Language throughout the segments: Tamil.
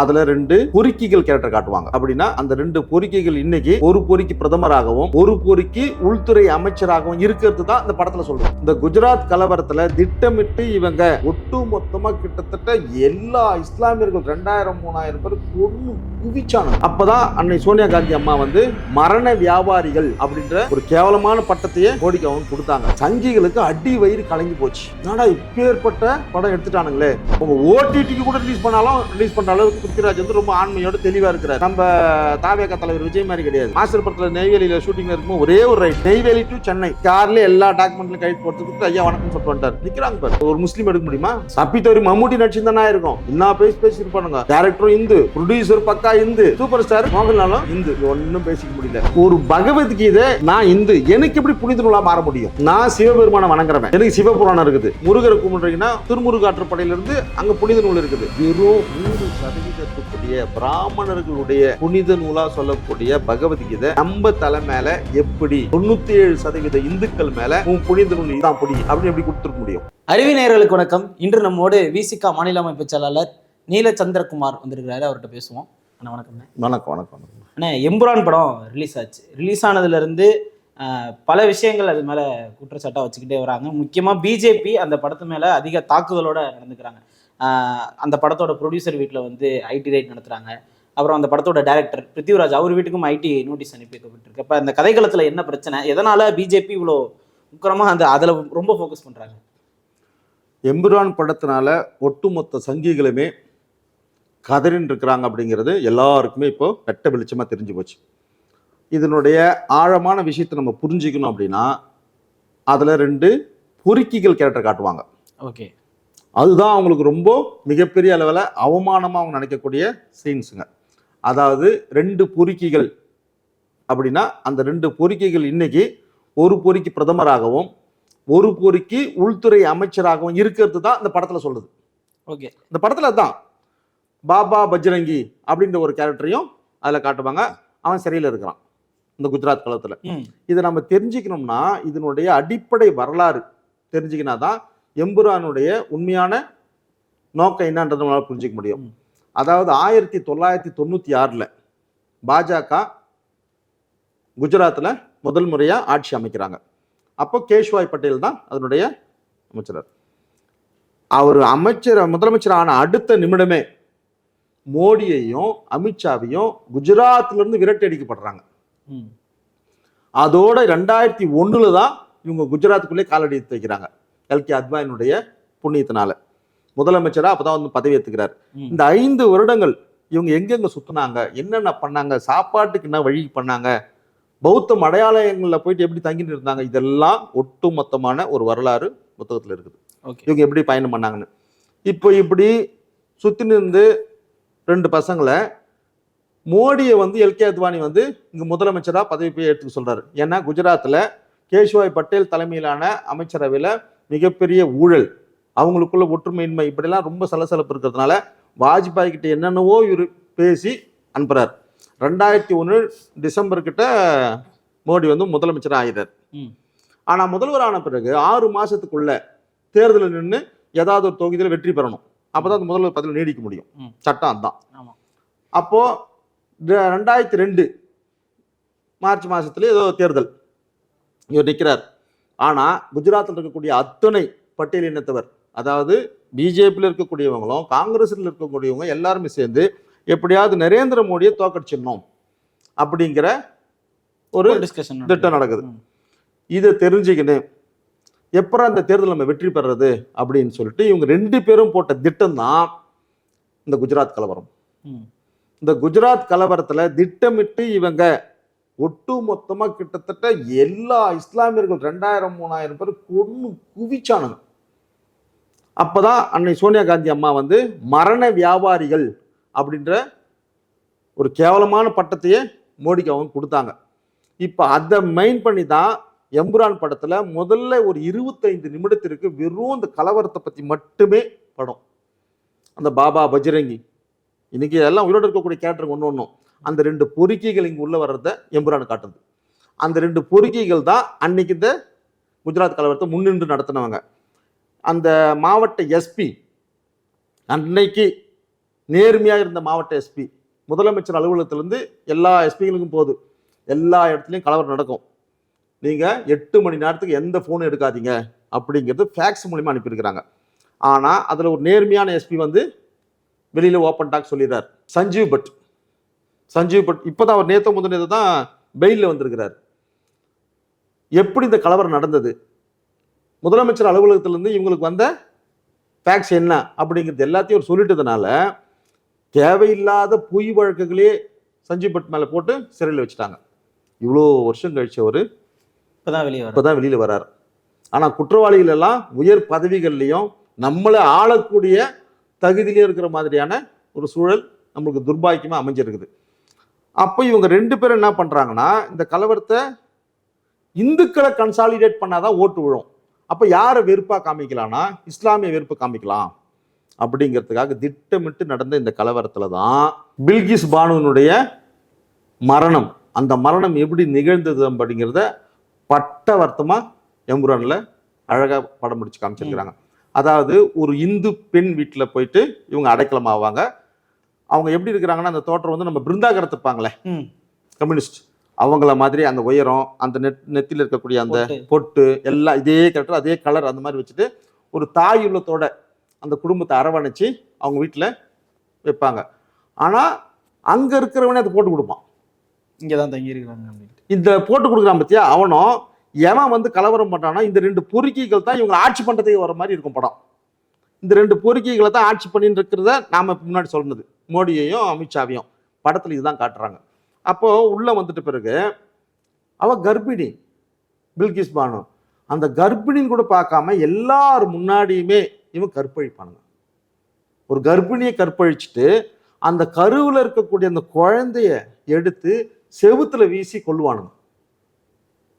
அதுல ரெண்டு பொறுக்கிகள் கேரக்டர் காட்டுவாங்க. அப்படின்னா அந்த ரெண்டு பொறுக்கிகள் இன்னைக்கு ஒரு பொறுக்கி பிரதமராகவும் ஒரு பொறுக்கி உள்துறை அமைச்சராகவும் இருக்கிறது தான் இந்த படத்துல சொல்றோம். இந்த குஜராத் கலவரத்துல திட்டமிட்டு இவங்க ஒட்டு மொத்தமா கிட்டத்தட்ட எல்லா இஸ்லாமியர்கள் ரெண்டாயிரம் மூணாயிரம் பேர் கொண்டு குவிச்சானு அப்பதான் அன்னை சோனியா காந்தி அம்மா வந்து மரண வியாபாரிகள் அப்படின்ற ஒரு கேவலமான பட்டத்தையே மோடிக்கு அவங்க கொடுத்தாங்க. சங்கிகளுக்கு அடி வயிறு கலங்கி போச்சு. என்னடா இப்பேற்பட்ட படம் எடுத்துட்டானுங்களே. உங்க ஓடிடிக்கு கூட ரிலீஸ் பண்ணாலும் ரிலீஸ் பண்ற அளவுக்கு பிருத்திராஜ் வந்து ரொம்ப ஆண்மையோட தெளிவா இருக்கிறார். நம்ம தாவேக தலைவர் விஜய் மாதிரி கிடையாது. மாஸ்டர் படத்துல நெய்வேலியில ஷூட்டிங்ல இருக்கும் ஒரே ஒரு ரைட் நெய்வேலி டு சென்னை. கார்ல எல்லா டாக்குமெண்ட்லையும் கைது போட்டுக்கிட்டு ஐயா வணக்கம் சொல்லிட்டு வந்துட்டார். நிக்கிறாங்க பாரு. ஒரு முஸ்லீம் எடுக்க முடியுமா? தப்பி தவறி மம்முட்டி நடிச்சு தானே இருக்கும். என்ன பேசி பேசி இருப்பானுங்க. டேரக்டரும் இந்து. ப்ரொடியூசர் பக்கா இந்து. சூப்பர் ஸ்டார் மோகன்லாலும் இந்து. ஒன்னும் பேசிக்க முடியல. ஒரு பகவத்கீதை நான் இந்து. எனக்கு எப்படி புனித நூலா மாற முடியும்? நான் சிவபெருமான வணங்குறவன். எனக்கு சிவபுராணம் இருக்குது. முருகரை கும்பிடுறீங்கன்னா திருமுருகாற்றுப்படையில இருந்து அங்க புனித நூல் இருக்குது. வெறும் மூணு சதவீதத்துக்குரிய பிராமணர்களுடைய புனித நூலா சொல்லக்கூடிய பகவத்கீதை நம்ம தலை மேல எப்படி தொண்ணூத்தி ஏழு சதவீத இந்துக்கள் மேல உன் புனித நூல் இதான் புடி அப்படின்னு எப்படி கொடுத்துருக்க முடியும்? அறிவி நேயர்களுக்கு வணக்கம். இன்று நம்மோடு விசிகா மாநில அமைப்பு செயலாளர் நீல சந்திரகுமார் வந்திருக்கிறாரு. அவர்கிட்ட பேசுவோம். அண்ணா வணக்கம் வணக்கம் வணக்கம் அண்ணா எம்புரான் படம் ரிலீஸ் ஆச்சு. ரிலீஸ் ஆனதுலேருந்து பல விஷயங்கள் அது மேலே குற்றச்சாட்டாக வச்சுக்கிட்டே வராங்க. முக்கியமாக பிஜேபி அந்த படத்து மேலே அதிக தாக்குதலோட நடந்துக்கிறாங்க. அந்த படத்தோட ப்ரொடியூசர் வீட்டில் வந்து ஐடி ரைட் நடத்துகிறாங்க அப்புறம் அந்த படத்தோட டைரக்டர் பிருத்திவிராஜ் அவர் வீட்டுக்கும் ஐடி நோட்டீஸ் அனுப்பி வைக்கப்பட்டிருக்கு. அப்போ அந்த கதைக்களத்தில் என்ன பிரச்சனை? எதனால் பிஜேபி இவ்வளோ உக்கிரமாக அந்த அதில் ரொம்ப ஃபோக்கஸ் பண்ணுறாங்க எம்புரான் படத்தினால ஒட்டுமொத்த சங்கிகளுமே கதறின்னு இருக்கிறாங்க அப்படிங்கிறது எல்லாருக்குமே இப்போ வெட்ட வெளிச்சமாக தெரிஞ்சு போச்சு. இதனுடைய ஆழமான விஷயத்தை நம்ம புரிஞ்சுக்கணும் அப்படின்னா அதில் ரெண்டு பொறுக்கிகள் கேரக்டர் காட்டுவாங்க. ஓகே அதுதான் அவங்களுக்கு ரொம்ப மிகப்பெரிய அளவில் அவமானமாக அவங்க நினைக்கக்கூடிய சீன்ஸுங்க அதாவது ரெண்டு பொறுக்கிகள் அப்படின்னா அந்த ரெண்டு பொறுக்கிகள் இன்னைக்கு ஒரு பொறுக்கி பிரதமராகவும் ஒரு பொறுக்கி உள்துறை அமைச்சராகவும் இருக்கிறது தான் இந்த படத்தில் சொல்லுது. ஓகே. இந்த படத்தில் தான் பாபா பஜ்ரங்கி அப்படின்ற ஒரு கேரக்டரையும் அதில் காட்டுவாங்க. அவன் சிறையில் இருக்கிறான். இந்த குஜராத் களத்தில் ம். இதை நம்ம தெரிஞ்சுக்கணும்னா இதனுடைய அடிப்படை வரலாறு தெரிஞ்சுக்கினா தான் எம்புரானுடைய உண்மையான நோக்கம் என்னன்றதை நம்மளால புரிஞ்சுக்க முடியும். அதாவது ஆயிரத்தி தொள்ளாயிரத்தி தொண்ணூற்றி ஆறில் பாஜக குஜராத்தில் முதல் முறையாக ஆட்சி அமைக்கிறாங்க. அப்போ கேஷ்வாய் பட்டேல் தான் அதனுடைய அமைச்சர் அவர் அமைச்சர் முதலமைச்சர் ஆன அடுத்த நிமிடமே மோடியையும் அமித்ஷாவையும் குஜராத்லேருந்து விரட்டி அடிக்கப்படுறாங்க. அதோட ரெண்டாயிரத்தி ஒண்ணுல தான் இவங்க குஜராத்துக்குள்ளே காலடி வைக்கிறாங்க. எல்கே அத்வானியுடைய புண்ணியத்தினால. முதலமைச்சரா அப்பதான் வந்து பதவி ஏத்துக்கிறார். ம். இந்த ஐந்து வருடங்கள் இவங்க எங்கெங்க சுத்துனாங்க என்னென்ன பண்ணாங்க சாப்பாட்டுக்கு என்ன வழி பண்ணாங்க பௌத்த மடையாளயங்களில் போயிட்டு எப்படி தங்கிட்டு இருந்தாங்க இதெல்லாம் ஒட்டுமொத்தமான ஒரு வரலாறு புத்தகத்தில் இருக்குது. இவங்க எப்படி பயணம் பண்ணாங்கன்னு. இப்போ இப்படி சுத்தின்னு இருந்து ரெண்டு பசங்களை மோடியை வந்து எல்கே அத்வானி வந்து இங்க முதலமைச்சரா பதவி போய் எடுத்துக்க சொல்றாரு. ஏன்னா குஜராத்ல கேஷ்வாய் பட்டேல் தலைமையிலான அமைச்சரவையில மிகப்பெரிய ஊழல். அவங்களுக்குள்ள ஒற்றுமையின்மை இப்படிலாம் ரொம்ப சலசலப்பு இருக்கிறதுனால வாஜ்பாய் கிட்ட என்னென்னவோ இவர் பேசி அனுப்புறார். ரெண்டாயிரத்தி ஒன்று டிசம்பர் கிட்ட மோடி வந்து முதலமைச்சர் ஆகிறார் ம். ஆனா முதல்வர் ஆன பிறகு ஆறு மாசத்துக்குள்ள தேர்தலில் நின்று ஏதாவது ஒரு தொகுதியில் வெற்றி பெறணும். அப்பதான் அந்த முதல்வர் பதவியில் நீடிக்க முடியும். சட்டம் அதுதான். அப்போ ரெ- ரெண்டாயிரத்தி ரெண்டு மார்ச் மாசத்துல ஏதோ தேர்தல். இவர் நிற்கிறார் ஆனா குஜராத்தில் இருக்கக்கூடிய அத்தனை பட்டியல் இனத்தவர் அதாவது பிஜேபியில் இருக்கக்கூடியவங்களும் காங்கிரஸில் இருக்கக்கூடியவங்க எல்லாருமே சேர்ந்து எப்படியாவது நரேந்திர மோடியை தோக்கடிச்சிடணும் அப்படிங்கிற ஒரு டிஸ்கஷன் திட்டம் நடக்குது. இதை தெரிஞ்சுக்கின்னு எப்பறம் அந்த தேர்தல் நம்ம வெற்றி பெறது அப்படின்னு சொல்லிட்டு இவங்க ரெண்டு பேரும் போட்ட திட்டம் தான் இந்த குஜராத் கலவரம். இந்த குஜராத் கலவரத்துல திட்டமிட்டு இவங்க ஒட்டு மொத்தமாக கிட்டத்தட்ட எல்லா இஸ்லாமியர்கள் ரெண்டாயிரம் மூணாயிரம் பேர் கொண்டு குவிச்சானுங்க. அப்பதான் அன்னை சோனியா காந்தி அம்மா வந்து மரண வியாபாரிகள் அப்படின்ற ஒரு கேவலமான பட்டத்தையே மோடிக்கு அவங்க கொடுத்தாங்க. இப்போ அதை மெயின் பண்ணி தான் எம்புரான் படத்தில் முதல்ல ஒரு இருபத்தைந்து நிமிடத்திற்கு வெறும் இந்த கலவரத்தை பற்றி மட்டுமே படம். அந்த பாபா பஜ்ரங்கி. இன்றைக்கி எல்லாம் உயிரோடு இருக்கக்கூடிய கேரக்டர் ஒன்று ஒன்றும் அந்த ரெண்டு பொறுக்கிகள் இங்கே உள்ளே வர்றத எம்புரான் காட்டுது. அந்த ரெண்டு பொறிக்கைகள் தான் அன்னைக்கு இந்த குஜராத் கலவரத்தை முன்னின்று நடத்தினவங்க. அந்த மாவட்ட எஸ்பி அன்னைக்கு நேர்மையாக இருந்த மாவட்ட எஸ்பி முதலமைச்சர் அலுவலகத்திலேருந்து எல்லா எஸ்பிகளுக்கும் போகுது. எல்லா இடத்துலையும் கலவரம் நடக்கும். நீங்கள் எட்டு மணி நேரத்துக்கு எந்த ஃபோனும் எடுக்காதீங்க அப்படிங்கிறது ஃபேக்ஸ் மூலிமா அனுப்பியிருக்கிறாங்க. ஆனால் அதில் ஒரு நேர்மையான எஸ்பி வந்து வெளியில் ஓப்பன் டாக் சொல்லிடுறார். சஞ்சீவ் பட். சஞ்சீவ் பட் இப்போ தான் அவர் நேற்று முதல் நேற்று தான் பெயிலில் வந்திருக்கிறார். எப்படி இந்த கலவரம் நடந்தது? முதலமைச்சர் அலுவலகத்திலேருந்து இவங்களுக்கு வந்த ஃபேக்ஸ் என்ன? அப்படிங்கிறது எல்லாத்தையும் அவர் சொல்லிட்டதுனால தேவையில்லாத பொய் வழக்குகளே சஞ்சீவ் பட் மேலே போட்டு சிறையில் வச்சுட்டாங்க. இவ்வளோ வருஷம் கழிச்சு அவர் இப்பதான் வெளியே இப்பதான் வெளியில வரார். ஆனா குற்றவாளிகள் எல்லாம் உயர் பதவிகள்லையும் நம்மளை ஆளக்கூடிய தகுதியிலே இருக்கிற மாதிரியான ஒரு சூழல் நம்மளுக்கு துர்பாக்கியமா அமைஞ்சிருக்குது. அப்போ இவங்க ரெண்டு பேரும் என்ன பண்றாங்கன்னா இந்த கலவரத்தை இந்துக்களை கன்சாலிடேட் பண்ணாதான் ஓட்டு விழும். அப்போ யாரை வெறுப்பா காமிக்கலாம்னா இஸ்லாமிய வெறுப்பு காமிக்கலாம். அப்படிங்கிறதுக்காக திட்டமிட்டு நடந்த இந்த கலவரத்துல தான் பில்கிஸ் பானுவினுடைய மரணம். அந்த மரணம் எப்படி நிகழ்ந்தது அப்படிங்கிறத பட்டவர்த்தமா எம்புரான்ல அழகா படம் முடிச்சு காமிச்சிருக்கிறாங்க. அதாவது ஒரு இந்து பெண் வீட்டுல போயிட்டு இவங்க அடைக்கலம் ஆவாங்க அவங்க எப்படி இருக்கிறாங்கன்னா அந்த தோற்றம் வந்து நம்ம பிருந்தாகரத்து இருப்பாங்களே. கம்யூனிஸ்ட். அவங்கள மாதிரி அந்த உயரம் அந்த நெத் நெத்தியில் இருக்கக்கூடிய அந்த பொட்டு. எல்லாம் இதே கரெக்டாக அதே கலர் அந்த மாதிரி வச்சுட்டு ஒரு தாய் உள்ளத்தோட அந்த குடும்பத்தை அரவணைச்சு அவங்க வீட்டில் வைப்பாங்க. ஆனால் அங்கே இருக்கிறவனே அதை போட்டு கொடுப்பான். இங்கதான் தங்கி இருக்கிறாங்க இந்த போட்டு கொடுக்குறான் பத்தியா? அவனும் எவன் வந்து கலவரம் பண்றானா இந்த ரெண்டு பொறுக்கிகள் தான் இவங்க ஆட்சி பண்றதுக்கு வர மாதிரி இருக்கும் படம். இந்த ரெண்டு பொறுக்கிகளை தான் ஆட்சி பண்ணிட்டு இருக்கிறத நாம இப்ப முன்னாடி சொன்னது மோடியையும் அமித்ஷாவையும் படத்தில் இதுதான் காட்டுறாங்க. அப்போது உள்ளே வந்துட்ட பிறகு அவள் கர்ப்பிணி பில்கிஸ் பானு. அந்த கர்ப்பிணின்னு கூட பார்க்காம எல்லார் முன்னாடியுமே இவன் கற்பழிப்பானுங்க. ஒரு கர்ப்பிணியை கற்பழிச்சுட்டு அந்த கருவில் இருக்கக்கூடிய அந்த குழந்தைய எடுத்து செவுத்தில் வீசி கொள்வானுங்க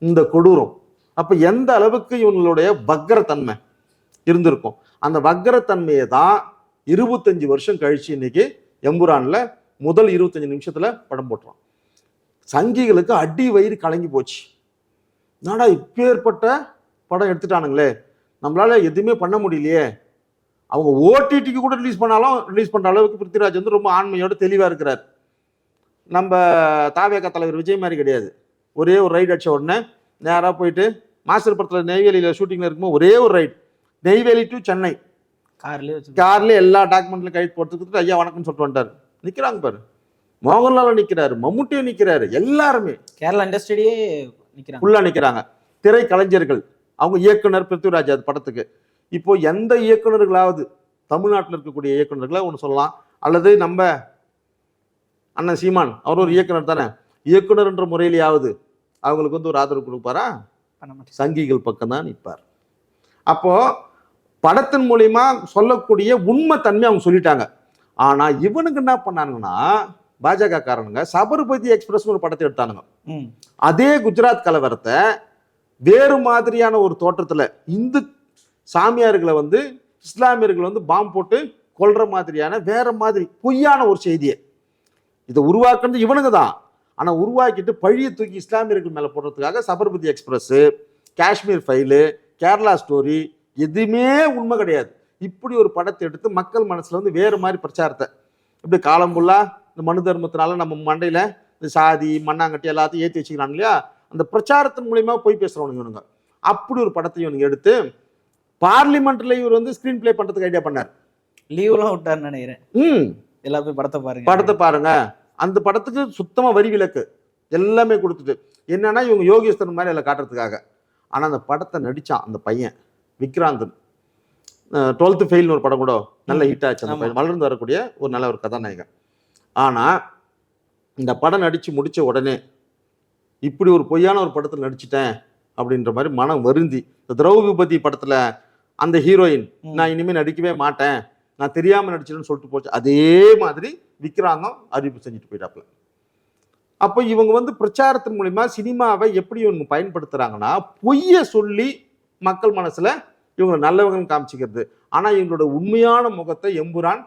இந்த கொடூரம். அப்போ எந்த அளவுக்கு இவங்களுடைய வக்கரத்தன்மை இருந்திருக்கும்? அந்த வக்கரத்தன்மையை தான் இருபத்தஞ்சி வருஷம் கழிச்சு இன்னைக்கு எம்புரானில் முதல் இருபத்தஞ்சு நிமிஷத்தில் படம் போட்டுறான் சங்கிகளுக்கு அடி வயிறு கலங்கி போச்சு. நாடா இப்பேற்பட்ட படம் எடுத்துட்டானுங்களே. நம்மளால் எதுவுமே பண்ண முடியலையே. அவங்க ஓடிடிக்கு கூட ரிலீஸ் பண்ணாலும் ரிலீஸ் பண்ணுற அளவுக்கு பிருத்திவிராஜ் வந்து ரொம்ப ஆண்மையோடு தெளிவாக இருக்கிறார். நம்ம தாவேகா தலைவர் விஜய் மாதிரி கிடையாது. ஒரே ஒரு ரைடு அடிச்ச உடனே நேராக போயிட்டு மாஸ்டர் படத்தில் நெய்வேலியில் ஷூட்டிங்கில் இருக்கும்போது ஒரே ஒரு ரைட் நெய்வேலி டு சென்னை. கார்லயே வச்சு கார்ல எல்லா டாக்குமெண்ட்லையும் கைது போட்டு கொடுத்துட்டு ஐயா வணக்கம்னு சொல்லிட்டு வந்துட்டாரு. நிற்கிறாங்க பாரு. மோகன்லாலும் நிற்கிறாரு மம்முட்டியும் நிற்கிறாரு எல்லாருமே. கேரளா இண்டஸ்ட்ரியிலேயே நிக்கிறாங்க. ஃபுல்லாக நிற்கிறாங்க திரை கலைஞர்கள் அவங்க இயக்குனர் பிருத்திவிராஜ் அது படத்துக்கு. இப்போ எந்த இயக்குனர்களாவது தமிழ்நாட்டில் இருக்கக்கூடிய இயக்குனர்களை ஒன்று சொல்லலாம். அல்லது நம்ம அண்ணன் சீமான் அவர் ஒரு இயக்குனர் தானே. இயக்குனர் என்ற முறையிலேயாவது அவங்களுக்கு வந்து ஒரு ஆதரவு கொடுப்பாரா? சங்கிகள் பக்கம் தான் நிற்பார். அப்போ படத்தின் மூலியமா சொல்லக்கூடிய உண்மை தன்மை அவங்க சொல்லிட்டாங்க. ஆனா இவனுக்கு என்ன பண்ணானுங்கன்னா பாஜக காரனுங்க சபர்பதி எக்ஸ்பிரஸ் ஒரு படத்தை எடுத்தானுங்க. ம். அதே குஜராத் கலவரத்தை வேறு மாதிரியான ஒரு தோற்றத்துல இந்து சாமியார்களை வந்து இஸ்லாமியர்களை வந்து பாம்பு போட்டு கொல்ற மாதிரியான வேற மாதிரி பொய்யான ஒரு செய்தியை. இதை உருவாக்குனது இவனுங்க தான். ஆனா உருவாக்கிட்டு பழிய தூக்கி இஸ்லாமியர்கள் மேல போடுறதுக்காக Sabarmati express Kashmir file Kerala story எதுவுமே உண்மை கிடையாது. இப்படி ஒரு படத்தை எடுத்து மக்கள் மனசுல வந்து வேறு மாதிரி பிரச்சாரத்தை. இப்படி காலம் ஃபுல்லா இந்த மனு தர்மத்தினால நம்ம மண்டையில இந்த சாதி மண்ணாங்கட்டி எல்லாத்தையும் ஏற்றி வச்சுக்கிறாங்க இல்லையா? அந்த பிரச்சாரத்தின் மூலியமா போய் பேசுறவனுங்க இவனுங்க. அப்படி ஒரு படத்தை இவனுங்க எடுத்து பார்லிமெண்ட்ல இவர் வந்து ஸ்கிரீன் ப்ளே பண்றதுக்கு ஐடியா பண்ணார். லீவ்லாம் விட்டாருன்னு நினைக்கிறேன். ம். எல்லா போய் படத்தை பாருங்க. படத்தை பாருங்க. அந்த படத்துக்கு சுத்தமா வரி விலக்கு எல்லாமே கொடுத்துட்டு. என்னன்னா இவங்க யோகேஸ்வரன் மாதிரி அதில் காட்டுறதுக்காக. ஆனா அந்த படத்தை நடிச்சான் அந்த பையன். விக்ராந்தன். டுவெல்த்து ஃபெயில்னு ஒரு படம் கூட நல்ல. ஹிட் ஆச்சு அந்த வளர்ந்து வரக்கூடிய ஒரு நல்ல ஒரு கதாநாயகன். ஆனா இந்த படம் நடிச்சு முடிச்ச உடனே இப்படி ஒரு பொய்யான ஒரு படத்தில் நடிச்சிட்டேன் அப்படின்ற மாதிரி மனம் வருந்தி இந்த திரௌபதி படத்துல அந்த ஹீரோயின். நான் இனிமே நடிக்கவே மாட்டேன் நான் தெரியாம நடிச்சிட்டேன்னு சொல்லிட்டு போச்சு. அதே மாதிரி விக்ராங்கம் அறிவிப்பு செஞ்சுட்டு போயிட்டாப்புல. அப்போ இவங்க வந்து பிரச்சாரத்தின் மூலியமா சினிமாவை எப்படி இவங்க பயன்படுத்துறாங்கன்னா பொய்யை சொல்லி மக்கள் மனசுல இவங்க நல்லவங்கன்னு காமிச்சிக்கிறது. ஆனா இவங்களோட உண்மையான முகத்தை எம்புரான்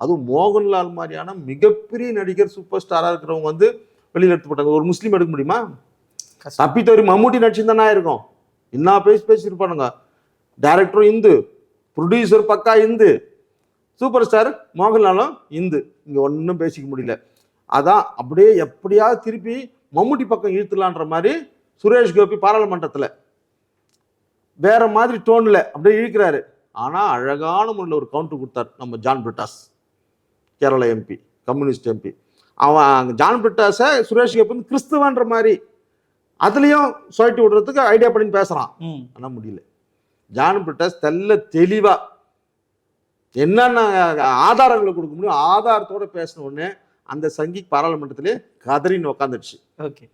அதுவும் மோகன்லால் மாதிரியான மிகப்பெரிய நடிகர் சூப்பர் ஸ்டாரா இருக்கிறவங்க வந்து வெளியில எடுத்து போட்டாங்க. ஒரு முஸ்லீம் எடுக்க முடியுமா? கஷ்டம். தப்பி தவறி மம்முட்டி நடிச்சிருந்தானா இருக்கும். என்ன பேசி பேசியிருப்பானுங்க. டேரக்டரும் இந்து ப்ரொடியூசர் பக்கா இந்து சூப்பர் ஸ்டார் மோகன்லாலும் இந்து. இங்க ஒன்றும் பேசிக்க முடியல. அதான் அப்படியே எப்படியாவது திருப்பி மம்முட்டி பக்கம் இழுத்துலான்ற மாதிரி சுரேஷ் கோபி பாராளுமன்றத்துல வேற மாதிரி டோன்ல அப்படியே இழுக்கிறாரு. ஆனா அழகான முறையில் ஒரு கவுண்டர் கொடுத்தார் நம்ம John Brittas Kerala MP communist MP அவன் ஜான் பிரிட்டாஸை சுரேஷ் கோபி வந்து கிறிஸ்துவன்ற மாதிரி அதுலயும் சுழட்டி விடுறதுக்கு ஐடியா பண்ணி பேசுறான். ம். ஆனா முடியல. ஜான் பிரிட்டாஸ் தெல்ல தெளிவா என்னென்ன ஆதாரங்களை கொடுக்க முடியும் ஆதாரத்தோட பேசின உடனே அந்த சங்கி பாராளுமன்றத்திலே கதறின்னு உக்காந்துடுச்சு. ஓகே.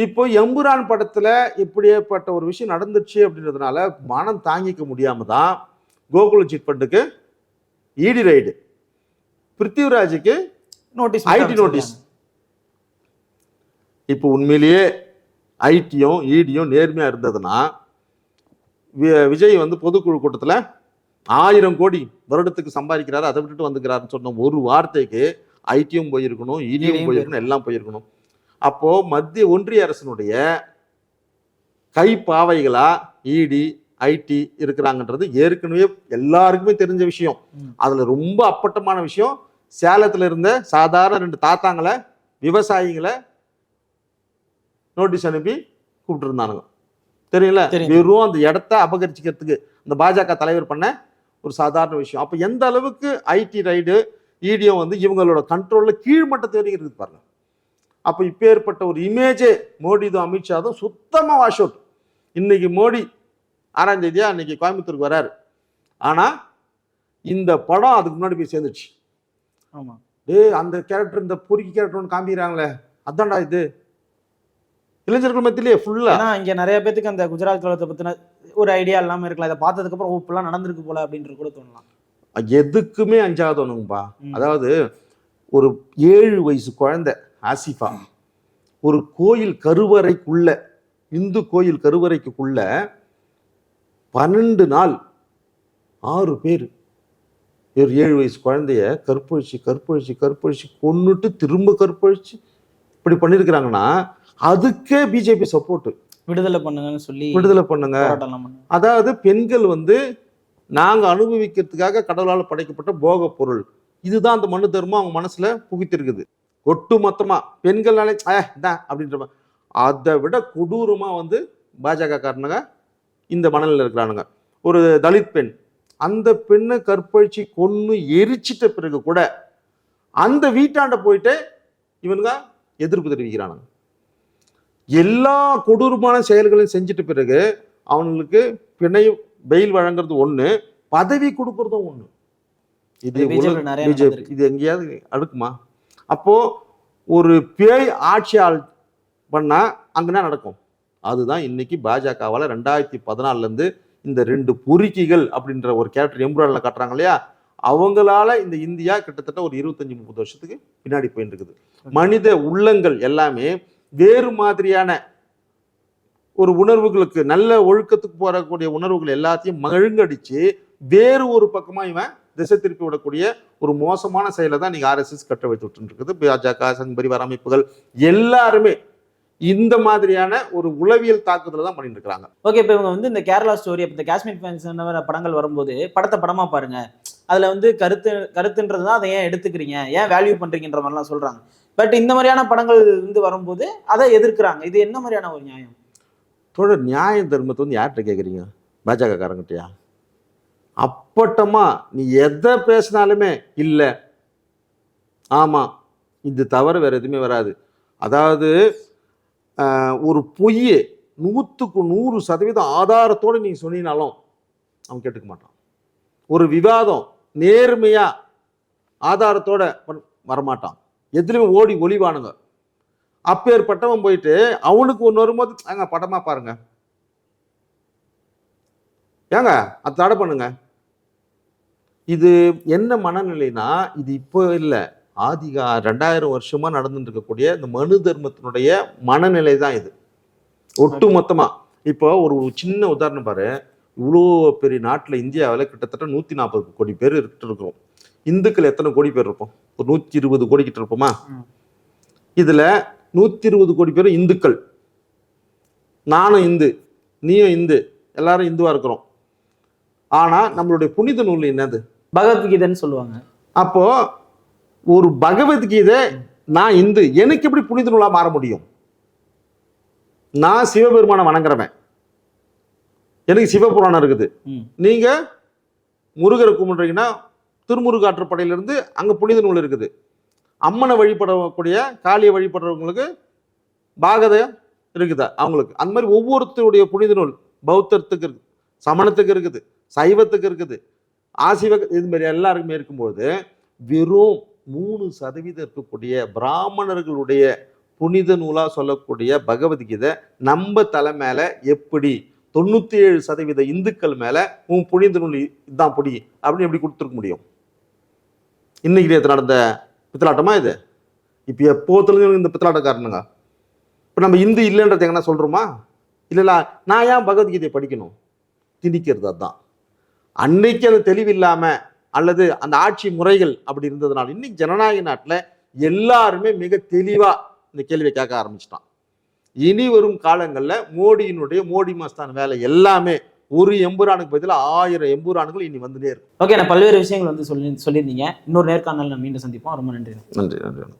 இப்போ எம்புரான் படத்துல இப்படியேப்பட்ட ஒரு விஷயம் நடந்துச்சு அப்படின்றதுனால மனம் தாங்கிக்க முடியாம தான் கோகுல சிட் ஃபண்டுக்கு இடி ரைடு பிருத்திவிராஜுக்கு நோட்டீஸ் ஐடி நோட்டீஸ் இப்போ உண்மையிலேயே ஐடியும் இடியும் நேர்மையா இருந்ததுன்னா வி- விஜய் வந்து பொதுக்குழு கூட்டத்துல ஆயிரம் கோடி வருடத்துக்கு சம்பாதிக்கிறாரு அதை விட்டுட்டு வந்துக்கிறாருன்னு சொன்ன ஒரு வார்த்தைக்கு ஐடியும் போயிருக்கணும் இடியும் இடியும் போயிருக்கணும் எல்லாம் போயிருக்கணும். அப்போ மத்திய ஒன்றிய அரசினுடைய கைப்பாவைகளா இடி ஐடி இருக்கிறாங்கன்றது ஏற்கனவே எல்லாருக்குமே தெரிஞ்ச விஷயம். அதுல ரொம்ப அப்பட்டமான விஷயம் சேலத்துல இருந்த சாதாரண ரெண்டு தாத்தாங்களை விவசாயிகளை நோட்டீஸ் அனுப்பி கூப்பிட்டுருந்தானுங்க. தெரியல. வெறும் அந்த இடத்த அபகரிச்சுக்கிறதுக்கு இந்த பாஜக தலைவர் பண்ண ஒரு சாதாரண விஷயம். அப்ப எந்த அளவுக்கு ஐடி ரைடு இடியும் வந்து இவங்களோட கண்ட்ரோல்ல கீழ்மட்டத்து வரைக்கும் இருக்குது பாருங்க. அப்ப இப்பேற்பட்ட ஒரு இமேஜே மோடிதும் அமித்ஷாதும் சுத்தமா வாஷ் அவுட் இன்னைக்கு மோடி ஆறாம் தேதியா இன்னைக்கு கோயம்புத்தூருக்கு வராரு. ஆனா இந்த படம் அதுக்கு முன்னாடி போய் சேர்ந்துச்சு. ஆமா. டேய் அந்த கேரக்டர் இந்த பொறுக்கி கேரக்டர் ஒன்று காமிக்கிறாங்களே அதான்டா இது. இளைஞர்கள் மத்தியிலே ஃபுல்லா ஏன்னா இங்க நிறைய பேத்துக்கு அந்த குஜராத் கலவரத்தை பத்தின ஒரு ஐடியா இல்லாம இருக்கலாம். இதை பார்த்ததுக்கு அப்புறம் ஓ, இப்படிலாம் நடந்திருக்கு போல அப்படின்றது கூட தோணலாம். எதுக்குமே அஞ்சாதவனுங்கப்பா ம். அதாவது ஒரு ஏழு வயசு குழந்தை. ஆசிஃபா. ஒரு கோயில் கருவறைக்குள்ள இந்து கோயில் கருவறைக்குள்ள பன்னெண்டு நாள் ஆறு பேர். ஒரு ஏழு வயசு குழந்தைய கற்பழிச்சு கற்பழிச்சு கற்பழிச்சு கொன்னுட்டு திரும்ப கற்பழிச்சு இப்படி பண்ணியிருக்கிறாங்கன்னா அதுக்கே பிஜேபி சப்போர்ட் விடுதலை பண்ணுங்கன்னு சொல்லி விடுதலை பண்ணுங்க. அதாவது பெண்கள் வந்து நாங்க அனுபவிக்கிறதுக்காக கடவுளால் படைக்கப்பட்ட போக பொருள். இதுதான் அந்த மனு தர்மம் அவங்க மனசுல புகுத்திருக்குது. ஒட்டு மொத்தமா பெண்கள்னாலே "அஹ், இந்தா அப்படின்ற. அதை விட கொடூரமா வந்து பாஜக காரணங்க இந்த மனநிலையில் இருக்கிறானுங்க ஒரு தலித் பெண் அந்த பெண்ணை கற்பழிச்சு கொன்னு எரிச்சிட்ட பிறகு கூட அந்த வீட்டாண்ட போயிட்டு இவனுங்க எதிர்ப்பு தெரிவிக்கிறானுங்க எல்லா கொடூரமான செயல்களையும் செஞ்சிட்ட பிறகு அவங்களுக்கு பிணை பெயில் வழங்குறது ஒண்ணு பதவி கொடுக்கறதும் ஒண்ணு இது. இது எங்கேயாவது அடுக்குமா அப்போ ஒரு பேய் ஆட்சியால் பண்ணா அங்கதான் நடக்கும். அதுதான் இன்னைக்கு பாஜகவால ரெண்டாயிரத்தி பதினாலுல இருந்து இந்த ரெண்டு பொறுக்கிகள் அப்படின்ற ஒரு கேரக்டர் எம்புரான்ல காட்டுறாங்க இல்லையா? அவங்களால இந்த இந்தியா கிட்டத்தட்ட ஒரு இருபத்தஞ்சு முப்பது வருஷத்துக்கு பின்னாடி போயிட்டு இருக்குது மனித உள்ளங்கள் எல்லாமே வேறு மாதிரியான ஒரு உணர்வுகளுக்கு நல்ல ஒழுக்கத்துக்கு போறக்கூடிய உணர்வுகள் எல்லாத்தையும் மழுங்கடிச்சு வேறு ஒரு பக்கமா இவன் திசை திருப்பி விடக்கூடிய ஒரு மோசமான செயலை தான் நீங்க ஆர்எஸ்எஸ் கட்ட வைத்துட்டு இருக்குது பாஜக சங் பரிவார அமைப்புகள் எல்லாருமே இந்த மாதிரியான ஒரு உளவியல் தாக்குதலை தான் பண்ணிட்டு இருக்கிறாங்க ஓகே இப்போ இவங்க வந்து இந்த கேரளா ஸ்டோரி இந்த காஷ்மீர் ஃபேன்ஸ் படங்கள் வரும்போது படத்தை படமா பாருங்க. அதுல வந்து கருத்து கருத்துன்றது தான் அதை ஏன் எடுத்துக்கிறீங்க? ஏன் வேல்யூ பண்றீங்கன்ற மாதிரிலாம் சொல்றாங்க. பட் இந்த மாதிரியான படங்கள் வந்து வரும்போது அதை எதிர்க்கிறாங்க. இது என்ன மாதிரியான ஒரு நியாயம்? தோழர் நியாய தர்மத்தை வந்து யார்கிட்ட கேட்குறீங்க பாஜக காரங்கிட்டயா? அப்பட்டமாக நீ எதை பேசினாலுமே இல்லை. ஆமாம் இது தவிர வேறு எதுவுமே வராது. அதாவது ஒரு பொய் நூற்றுக்கு நூறு சதவீதம் ஆதாரத்தோடு நீ சொன்னீனாலும் அவன் கேட்டுக்க மாட்டான். ஒரு விவாதம் நேர்மையாக ஆதாரத்தோட வரமாட்டான். எதுலேயுமே ஓடி ஒளிவானுங்க அப்பேற்பட்டவன் போயிட்டு அவனுக்கு ஒன்று வரும்போது ஏங்க படமாக பாருங்க. ஏங்க அது தடை பண்ணுங்க. இது என்ன மனநிலைனா இது இப்போ இல்லை. ஆதிகா ரெண்டாயிரம் வருஷமா நடந்துட்டு இருக்கக்கூடிய இந்த மனு தர்மத்தினுடைய மனநிலை தான் இது. ஒட்டு மொத்தமா இப்போ ஒரு சின்ன உதாரணம் பாரு. இவ்வளோ பெரிய நாட்டில் இந்தியாவில் கிட்டத்தட்ட நூற்றி நாற்பது கோடி பேர் இருக்கிறோம் இந்துக்கள் எத்தனை கோடி பேர் இருப்போம்? ஒரு நூற்றி இருபது கோடி கிட்ட இருப்போமா. இதுல நூற்றி இருபது கோடி பேர் இந்துக்கள். நானும் இந்து நீயும் இந்து எல்லாரும் இந்துவா இருக்கிறோம். ஆனா நம்மளுடைய புனித நூல் என்னது? பகவத்கீதைன்னு சொல்லுவாங்க. அப்போ ஒரு பகவத்கீதை நான் இந்து எனக்கு எப்படி புனித நூலா மாற முடியும்? நான் சிவபெருமானை வணங்குறவன். எனக்கு சிவபுராணம் இருக்குது. ம். நீங்க முருகரை கும்பிடுறீங்கன்னா திருமுருகாற்றுப்படையிலிருந்து அங்க புனித நூல் இருக்குது. அம்மனை வழிபடக்கூடிய காளியை வழிபடுறவங்களுக்கு பாகத இருக்குதா? அவங்களுக்கு. அந்த மாதிரி ஒவ்வொருத்தருடைய புனித நூல் பௌத்தத்துக்கு இருக்கு சமணத்துக்கு இருக்குது. சைவத்துக்கு இருக்குது. ஆசிவ இது மாதிரி எல்லாருக்குமே இருக்கும்போது வெறும் மூணு சதவீதம் இருக்கக்கூடிய பிராமணர்களுடைய புனித நூலாக சொல்லக்கூடிய பகவத்கீதை நம்ம தலை மேலே எப்படி தொண்ணூற்றி ஏழு சதவீத இந்துக்கள் மேலே உன் புனித நூல் இதுதான் பொடி அப்படின்னு எப்படி கொடுத்துருக்க முடியும்? இன்னைக்கு நேற்று நடந்த பித்தலாட்டமா இது? இப்போ எப்போத்துல இந்த பித்தலாட்டக்காரனுங்க. இப்போ நம்ம இந்து இல்லைன்றது எங்கன்னா சொல்கிறோமா இல்லைல்ல நான் ஏன் பகவத்கீதையை படிக்கணும்? திணிக்கிறது அதுதான் அன்னைக்கு அந்த தெளிவு இல்லாம அல்லது அந்த ஆட்சி முறைகள் அப்படி இருந்ததுனால இன்னைக்கு ஜனநாயக நாட்டுல எல்லாருமே மிக தெளிவா இந்த கேள்வியை கேட்க ஆரம்பிச்சிட்டான். இனி வரும் காலங்கள்ல மோடியினுடைய மோடி மஸ்தான் வேலை எல்லாமே ஒரு எம்புரானுக்கு பதிலாக ஆயிரம் எம்புரானுகள் இனி வந்துட்டே இருக்கும். ஓகே நான் பல்வேறு விஷயங்கள் வந்து சொல்லி சொல்லியிருந்தீங்க. இன்னொரு நேர்காணல் நான் மீண்டும் சந்திப்போம். ரொம்ப நன்றி. நன்றி நன்றி.